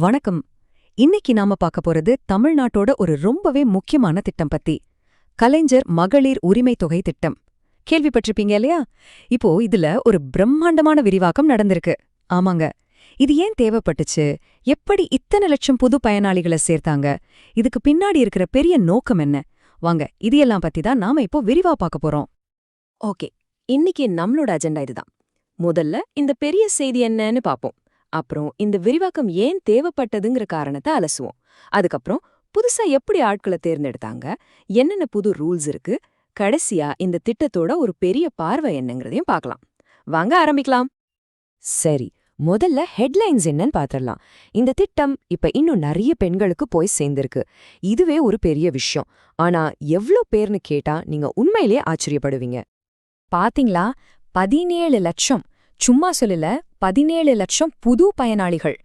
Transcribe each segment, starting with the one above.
வணக்கம். இன்னைக்கு நாம பார்க்க போறது தமிழ்நாட்டோட ஒரு ரொம்பவே முக்கியமான திட்டம் பத்தி. கலைஞர் மகளிர் உரிமை தொகை திட்டம். கேள்விப்பட்டிருப்பீங்க இல்லையா? இப்போ இதுல ஒரு பிரம்மாண்டமான விரிவாக்கம் நடந்திருக்கு. ஆமாங்க. இது ஏன் தேவைப்பட்டுச்சு? எப்படி இத்தனை லட்சம் புது பயனாளிகளை சேர்த்தாங்க? இதுக்கு பின்னாடி இருக்கிற பெரிய நோக்கம் என்ன? வாங்க இது எல்லாம் பத்தி தான் நாம இப்போ விரிவா பார்க்க போறோம். ஓகே இன்னைக்கு நம்மளோட அஜெண்டா இதுதான். முதல்ல இந்த பெரிய செய்தி என்னன்னு பாப்போம் அப்புறம் இந்த விரிவாக்கம் ஏன் தேவைப்பட்டதுங்கிற காரணத்தை அலசுவோம். அதுக்கப்புறம் புதுசா எப்படி ஆட்களை தேர்ந்தெடுத்தாங்க என்னென்ன புது ரூல்ஸ் இருக்கு கடைசியா இந்த திட்டத்தோட ஒரு பெரிய பார்வை என்னங்கிறதையும் பார்க்கலாம். வாங்க ஆரம்பிக்கலாம். சரி முதல்ல ஹெட்லைன்ஸ் என்னன்னு பாத்திரலாம். இந்த திட்டம் இப்ப இன்னும் நிறைய பெண்களுக்கு போய் சேர்ந்திருக்கு. இதுவே ஒரு பெரிய விஷயம். ஆனா எவ்ளோ பேர்னு கேட்டா நீங்க உண்மையிலேயே ஆச்சரியப்படுவீங்க. பாத்தீங்களா? பதினேழு லட்சம். சும்மா சொல்லல பதினேழு லட்சம் புது பயனாளிகள்.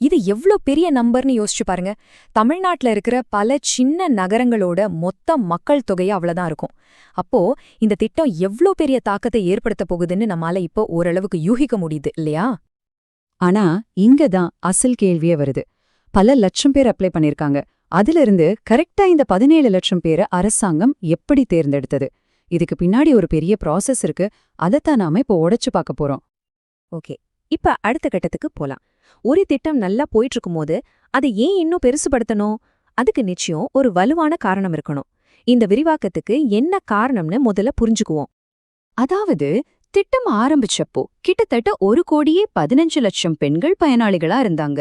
இது எவ்ளோ பெரிய நம்பர்னு யோசிச்சு பாருங்க. தமிழ்நாட்டில் இருக்கிற பல சின்ன நகரங்களோட மொத்த மக்கள் தொகையை அவ்வளோதான் இருக்கும். அப்போ இந்த திட்டம் எவ்ளோ பெரிய தாக்கத்தை ஏற்படுத்த போகுதுன்னு நம்மால இப்போ ஓரளவுக்கு யூகிக்க முடியுது இல்லையா? ஆனா இங்க தான் அசல் கேள்வியே வருது. பல லட்சம் பேர் அப்ளை பண்ணிருக்காங்க. அதிலிருந்து கரெக்டா இந்த பதினேழு லட்சம் பேரை அரசாங்கம் எப்படி தேர்ந்தெடுத்தது? இதுக்கு பின்னாடி ஒரு பெரிய ப்ராசஸ் இருக்கு. அதைத்தான் நாம இப்போ உடைச்சு பார்க்க போறோம். ஓகே. இப்ப அடுத்த கட்டத்துக்கு போலாம். ஒரு திட்டம் நல்லா போயிட்டு இருக்கும்போது அதை ஏன் இன்னும் பெருசுபடுத்தணும்? அதுக்கு நிச்சயம் ஒரு வலுவான காரணம் இருக்கணும். இந்த விரிவாக்கத்துக்கு என்ன காரணம்னு முதல்ல புரிஞ்சுக்குவோம். அதாவது திட்டம் ஆரம்பிச்சப்போ கிட்டத்தட்ட ஒரு கோடியே பதினஞ்சு லட்சம் பெண்கள் பயனாளிகளா இருந்தாங்க.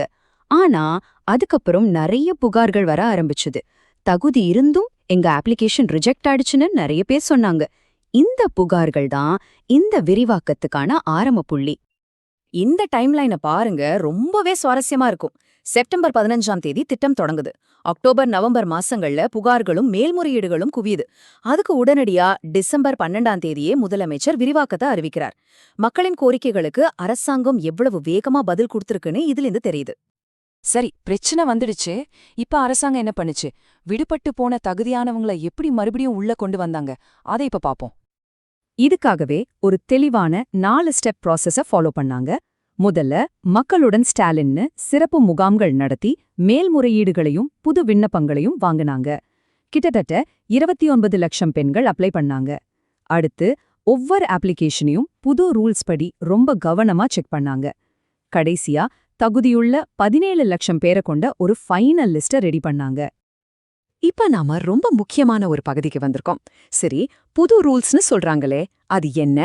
ஆனா அதுக்கப்புறம் நிறைய புகார்கள் வர ஆரம்பிச்சது. தகுதி இருந்தும் எங்க அப்ளிகேஷன் ரிஜெக்ட் ஆயிடுச்சுன்னு நிறைய பேர் சொன்னாங்க. இந்த புகார்கள் தான் இந்த விரிவாக்கத்துக்கான ஆரம்ப புள்ளி. இந்த டைம்லைனை பாருங்க ரொம்பவே சுவாரஸ்யமா இருக்கும். செப்டம்பர் பதினஞ்சாம் தேதி திட்டம் தொடங்குது. அக்டோபர் நவம்பர் மாசங்கள்ல புகார்களும் மேல்முறையீடுகளும் குவியுது. அதுக்கு உடனடியா டிசம்பர் பன்னெண்டாம் தேதியே முதலமைச்சர் விரிவாக்கத்தை அறிவிக்கிறார். மக்களின் கோரிக்கைகளுக்கு அரசாங்கம் எவ்வளவு வேகமா பதில் கொடுத்திருக்குன்னு இதிலிருந்து தெரியுது. சரி பிரச்சனை வந்துடுச்சு. இப்ப அரசாங்கம் என்ன பண்ணுச்சு? விடுபட்டு போன தகுதியானவங்கள எப்படி மறுபடியும் உள்ள கொண்டு வந்தாங்க? அதை இப்ப பாப்போம். இதுக்காகவே ஒரு தெளிவான நாலு ஸ்டெப் ப்ராசஸ ஃபாலோ பண்ணாங்க. முதல்ல மக்களுடன் ஸ்டாலின்னு சிறப்பு முகாம்கள் நடத்தி மேல்முறையீடுகளையும் புது விண்ணப்பங்களையும் வாங்குனாங்க. கிட்டத்தட்ட இருபத்தி ஒன்பது லட்சம் பெண்கள் அப்ளை பண்ணாங்க. அடுத்து ஒவ்வொரு அப்ளிகேஷனையும் புது ரூல்ஸ் படி ரொம்ப கவனமா செக் பண்ணாங்க. கடைசியா தகுதியுள்ள பதினேழு லட்சம் பேரை கொண்ட ஒரு ஃபைனல் லிஸ்ட ரெடி பண்ணாங்க. இப்ப நாம ரொம்ப முக்கியமான ஒரு பகுதிக்கு வந்திருக்கோம். சரி புது ரூல்ஸ்னு சொல்றாங்களே அது என்ன?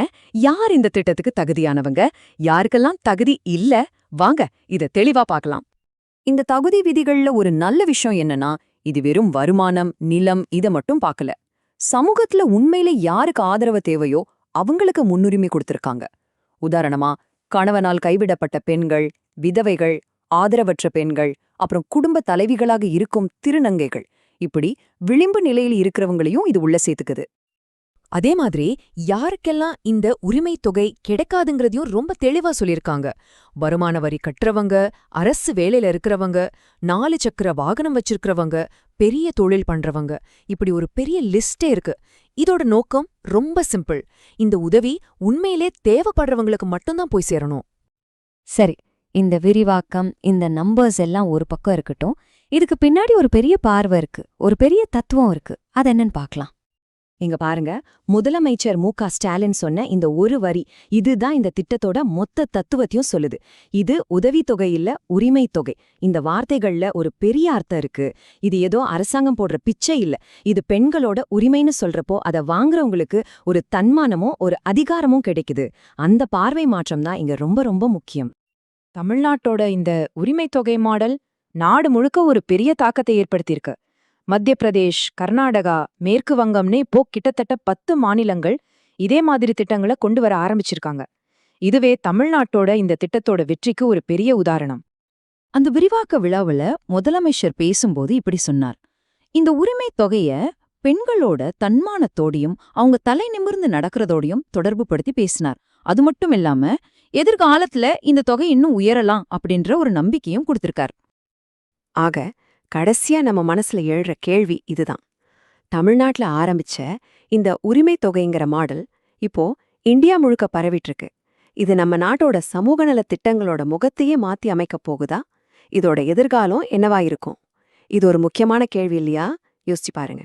யார் இந்த திட்டத்துக்கு தகுதியானவங்க? யாருக்கெல்லாம் தகுதி இல்ல? வாங்க இத தெளிவா பார்க்கலாம். இந்த தகுதி விதிகள்ல ஒரு நல்ல விஷயம் என்னன்னா இது வெறும் வருமானம் நிலம் இத மட்டும் பார்க்கல. சமூகத்துல உண்மையில யாருக்கு ஆதரவு தேவையோ அவங்களுக்கு முன்னுரிமை கொடுத்திருக்காங்க. உதாரணமா கணவனால் கைவிடப்பட்ட பெண்கள் விதவைகள் ஆதரவற்ற பெண்கள் அப்புறம் குடும்ப தலைவிகளாக இருக்கும் திருநங்கைகள். இப்படி விளிம்பு நிலையில் இருக்கிறவங்களையும் இது உள்ள சேர்த்துக்குது. அதே மாதிரி யாருக்கெல்லாம் இந்த உரிமை தொகை கிடைக்காதுங்கிறதையும் ரொம்ப தெளிவா சொல்லியிருக்காங்க. வருமான வரி கட்டுறவங்க அரசு வேலையில இருக்கிறவங்க நாலு சக்கர வாகனம் வச்சிருக்கிறவங்க பெரிய தொழில் பண்றவங்க. இப்படி ஒரு பெரிய லிஸ்டே இருக்கு. இதோட நோக்கம் ரொம்ப சிம்பிள். இந்த உதவி உண்மையிலே தேவைப்படுறவங்களுக்கு மட்டும்தான் போய் சேரணும். சரி இந்த விரிவாக்கம் இந்த நம்பர்ஸ் எல்லாம் ஒரு பக்கம் இருக்கட்டும். இதுக்கு பின்னாடி ஒரு பெரிய பார்வை இருக்கு. ஒரு பெரிய தத்துவம் இருக்கு. அது என்னன்னு பார்க்கலாம். இங்க பாருங்க. முதலமைச்சர் மு ஸ்டாலின் சொன்ன இந்த ஒரு வரி இதுதான் இந்த திட்டத்தோட மொத்த தத்துவத்தையும் சொல்லுது. இது உதவித்தொகை இல்ல உரிமை தொகை இந்த வார்த்தைகள்ல ஒரு பெரிய அர்த்தம் இருக்கு. இது ஏதோ அரசாங்கம் போடுற பிச்சை இல்ல. இது பெண்களோட உரிமைன்னு சொல்றப்போ அதை வாங்குறவங்களுக்கு ஒரு தன்மானமும் ஒரு அதிகாரமும் கிடைக்குது. அந்த பார்வை மாற்றம் தான் இங்க ரொம்ப ரொம்ப முக்கியம். தமிழ்நாட்டோட இந்த உரிமை தொகை மாடல் நாடு முழுக்க ஒரு பெரிய தாக்கத்தை ஏற்படுத்தியிருக்கு. மத்திய பிரதேஷ் கர்நாடகா மேற்கு வங்கம்னு இப்போ கிட்டத்தட்ட பத்து மாநிலங்கள் இதே மாதிரி திட்டங்களை கொண்டு வர ஆரம்பிச்சிருக்காங்க. இதுவே தமிழ்நாட்டோட இந்த திட்டத்தோட வெற்றிக்கு ஒரு பெரிய உதாரணம். அந்த விரிவாக்க விழாவுல முதலமைச்சர் பேசும்போது இப்படி சொன்னார். இந்த உரிமை தொகைய பெண்களோட தன்மானத்தோடையும் அவங்க தலை நிமிர்ந்து நடக்கிறதோடையும் தொடர்பு படுத்தி பேசினார். அது மட்டும் இல்லாம எதிர்காலத்துல இந்த தொகை இன்னும் உயரலாம் அப்படின்ற ஒரு நம்பிக்கையும் கொடுத்திருக்கார். ஆக கடைசியா நம்ம மனசுல எழுற கேள்வி இதுதான். தமிழ்நாட்டுல ஆரம்பிச்ச இந்த உரிமை தொகைங்கிற மாடல் இப்போ இந்தியா முழுக்க பரவிட்டு இருக்கு இது நம்ம நாட்டோட சமூக நல திட்டங்களோட முகத்தையே மாத்தி அமைக்கப் போகுதா? இதோட எதிர்காலம் என்னவா இருக்கும்? இது ஒரு முக்கியமான கேள்வி இல்லையா? யோசிச்சு பாருங்க.